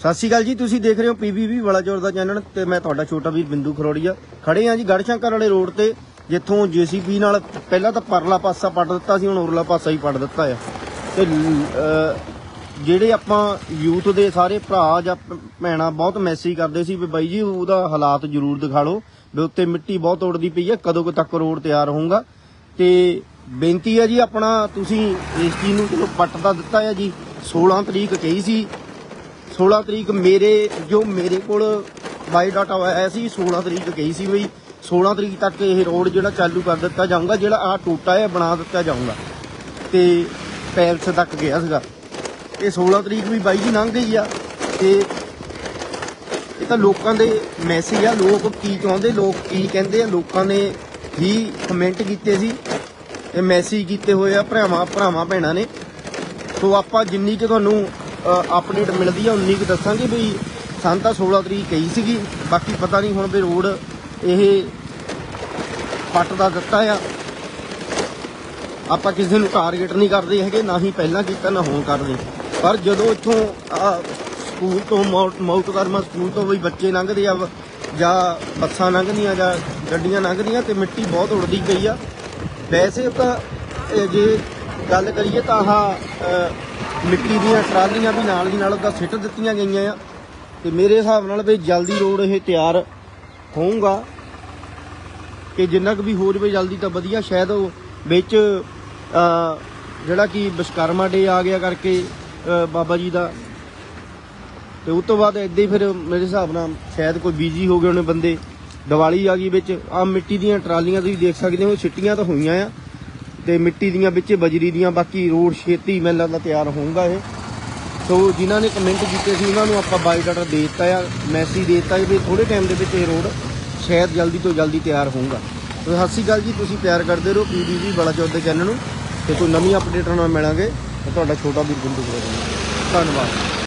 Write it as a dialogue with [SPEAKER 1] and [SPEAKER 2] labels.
[SPEAKER 1] ਸਤਿ ਸ਼੍ਰੀ ਅਕਾਲ ਜੀ, ਤੁਸੀਂ ਦੇਖ ਰਹੇ ਹੋ ਪੀਬੀਬੀ ਬਲਾਚੌਰ ਦਾ ਚੈਨਲ ਤੇ ਮੈਂ ਤੁਹਾਡਾ ਛੋਟਾ ਵੀਰ ਬਿੰਦੂ ਖਰੋੜੀਆ। ਖੜੇ ਆ ਜੀ ਗੜਸ਼ੰਕਰ ਵਾਲੇ ਰੋਡ ਤੇ, ਜਿੱਥੋਂ ਜੀਸੀਬੀ ਨਾਲ ਪਹਿਲਾਂ ਤਾਂ ਪਰਲਾ ਪਾਸਾ ਪੱਟ ਦਿੱਤਾ ਸੀ, ਹੁਣ ਉਰਲਾ ਪਾਸਾ ਹੀ ਪੱਟ ਦਿੱਤਾ ਆ। ਤੇ ਜਿਹੜੇ ਆਪਾਂ ਯੂਥ ਦੇ ਸਾਰੇ ਭਰਾ ਜਾਂ ਭ- ਭੈਣਾਂ ਬਹੁਤ ਮੈਸੇਜ ਕਰਦੇ ਸੀ ਵੀ ਬਾਈ ਜੀ, ਉਹਦਾ ਹਾਲਾਤ ਜ਼ਰੂਰ ਦਿਖਾ ਲਓ ਵੀ ਉੱਤੇ ਮਿੱਟੀ ਬਹੁਤ ਉੜਦੀ ਪਈ ਹੈ ਕਦੋਂ ਤੱਕ ਰੋਡ ਤਿਆਰ ਹੋਊਗਾ। ਤੇ ਬੇਨਤੀ ਹੈ ਜੀ ਆਪਣਾ, ਤੁਸੀਂ ਇਸ ਚੀਜ਼ ਨੂੰ ਚਲੋ ਪੱਟ ਤਾਂ ਦਿੱਤਾ ਹੈ ਜੀ। 16 ਤਰੀਕ ਕਹੀ ਸੀ। 16 ਤਰੀਕ ਮੇਰੇ, ਜੋ ਮੇਰੇ ਕੋਲ ਬਾਇਓਡਾਟਾ ਆਇਆ ਸੀ 16 ਤਰੀਕ ਕਹੀ ਸੀ ਬਈ 16 ਤਰੀਕ ਤੱਕ ਇਹ ਰੋਡ ਜਿਹੜਾ ਚਾਲੂ ਕਰ ਦਿੱਤਾ ਜਾਊਗਾ, ਜਿਹੜਾ ਆ ਟੋਟਾ ਹੈ ਬਣਾ ਦਿੱਤਾ ਜਾਊਗਾ। ਤੇ ਪੈਲਸ ਤੱਕ ਗਿਆ ਸੀਗਾ। ਇਹ 16 ਤਰੀਕ ਵੀ ਬਾਈ ਜੀ ਲੰਘ ਗਈ ਆ। ਤੇ ਇਹ ਤਾਂ ਲੋਕਾਂ ਦੇ ਮੈਸੇਜ ਆ, ਲੋਕ ਕੀ ਚਾਹੁੰਦੇ, ਲੋਕ ਕੀ ਕਹਿੰਦੇ ਆ, ਲੋਕਾਂ ਨੇ ਹੀ ਕਮੈਂਟ ਕੀਤੇ ਸੀ। ਇਹ ਮੈਸੇਜ ਕੀਤੇ ਹੋਏ ਆ, ਭਰਾਵਾਂ ਭਰਾਵਾਂ, ਭੈਣਾਂ ਨੇ। ਸੋ ਆਪਾਂ ਜਿੰਨੀ ਕਿ ਤੁਹਾਨੂੰ ਅਪਡੇਟ ਮਿਲਦੀ ਆ, ਉਨੀ ਕਿ ਦੱਸਾਂਗੇ ਵੀ ਸਾਨੂੰ ਤਾਂ 16 ਤਰੀਕ ਕਹੀ ਸੀਗੀ। ਬਾਕੀ ਪਤਾ ਨਹੀਂ ਹੁਣ ਵੀ ਰੋਡ ਇਹ ਪੱਟ ਦਾ ਦਿੱਤਾ ਆ। ਆਪਾਂ ਕਿਸੇ ਨੂੰ ਟਾਰਗੇਟ ਨਹੀਂ ਕਰਦੇ ਹੈਗੇ, ਨਾ ਹੀ ਪਹਿਲਾਂ ਕੀਤਾ, ਨਾ ਹੁਣ ਕਰਦੇ। ਪਰ ਜਦੋਂ ਇੱਥੋਂ ਸਕੂਲ ਤੋਂ ਮਾਊਟ ਕਰਮਾ ਸਕੂਲ ਤੋਂ ਵੀ ਬੱਚੇ ਲੰਘਦੇ ਆ, ਜਾਂ ਬੱਸਾਂ ਲੰਘਦੀਆਂ, ਜਾਂ ਗੱਡੀਆਂ ਲੰਘਦੀਆਂ, ਤੇ ਮਿੱਟੀ ਬਹੁਤ ਉੜਦੀ ਗਈ ਆ। ਵੈਸੇ ਤਾਂ ਜੇ ਗੱਲ ਕਰੀਏ ਤਾਂ ਆਹ ਮਿੱਟੀ ਦੀਆਂ ਟਰਾਲੀਆਂ ਵੀ ਨਾਲ ਦੀ ਨਾਲ ਉਹਦਾ ਸਿੱਟ ਦਿੱਤੀਆਂ ਗਈਆਂ ਆ। ਤੇ ਮੇਰੇ ਹਿਸਾਬ ਨਾਲ ਵੀ ਜਲਦੀ ਰੋਡ ਇਹ ਤਿਆਰ ਹੋਊਗਾ। ਕਿ ਜਿੰਨਾ ਕੁ ਵੀ ਹੋ ਜਵੇ ਜਲਦੀ ਤਾਂ ਵਧੀਆ, ਸ਼ਾਇਦ ਉਹ ਵਿੱਚ ਜਿਹੜਾ ਕਿ ਵਿਸ਼ਕਰਮਾ ਡੇ ਆ ਗਿਆ ਕਰਕੇ ਬਾਬਾ ਜੀ ਦਾ। ਤੇ ਉਸ ਤੋਂ ਬਾਅਦ ਏਦਾਂ ਹੀ ਫਿਰ ਮੇਰੇ ਹਿਸਾਬ ਨਾਲ ਸ਼ਾਇਦ ਕੋਈ ਬੀਜੀ ਹੋ ਗਏ ਹੋਣੇ ਬੰਦੇ। ਦੀਵਾਲੀ ਆ ਗਈ ਵਿੱਚ। ਆ ਮਿੱਟੀ ਦੀਆਂ ਟਰਾਲੀਆਂ ਤੁਸੀਂ ਦੇਖ ਸਕਦੇ ਹੋ ਛਿੱਟੀਆਂ ਤਾਂ ਹੋਈਆਂ ਆ। ਤੇ ਮਿੱਟੀ ਦੀਆਂ ਵਿੱਚ ਬਜਰੀ ਦੀਆਂ, ਬਾਕੀ ਰੋਡ ਛੇਤੀ ਮੈਨੂੰ ਲੱਗਦਾ ਤਿਆਰ ਹੋਊਗਾ ਇਹ। ਸੋ ਜਿਨ੍ਹਾਂ ਨੇ ਕਮੈਂਟ ਕੀਤੇ ਸੀ, ਉਹਨਾਂ ਨੂੰ ਆਪਾਂ ਬਾਇਓਡਾਟਾ ਦੇ ਦਿੱਤਾ ਆ ਮੈਸੇਜ ਦੇ ਦਿੱਤਾ ਵੀ ਥੋੜੇ ਟਾਈਮ ਦੇ ਵਿੱਚ ਇਹ ਰੋਡ ਸ਼ਾਇਦ ਜਲਦੀ ਤੋਂ ਜਲਦੀ ਤਿਆਰ ਹੋਊਗਾ। ਸੋ ਸਤਿ ਸ਼੍ਰੀ ਅਕਾਲ ਜੀ, ਤੁਸੀਂ ਪਿਆਰ ਕਰਦੇ ਰਹੋ ਪੀਬੀਜੀ ਬਲਾਚੌਰ ਦੇ ਚੈਨਲ ਨੂੰ ਤੇ ਕੋਈ ਨਵੀਂ ਅਪਡੇਟਾਂ ਨਾਲ ਮਿਲਾਂਗੇ, ਤੇ ਤੁਹਾਡਾ ਛੋਟਾ ਵੀਰ ਬਿੰਦੂ ਧੰਨਵਾਦ।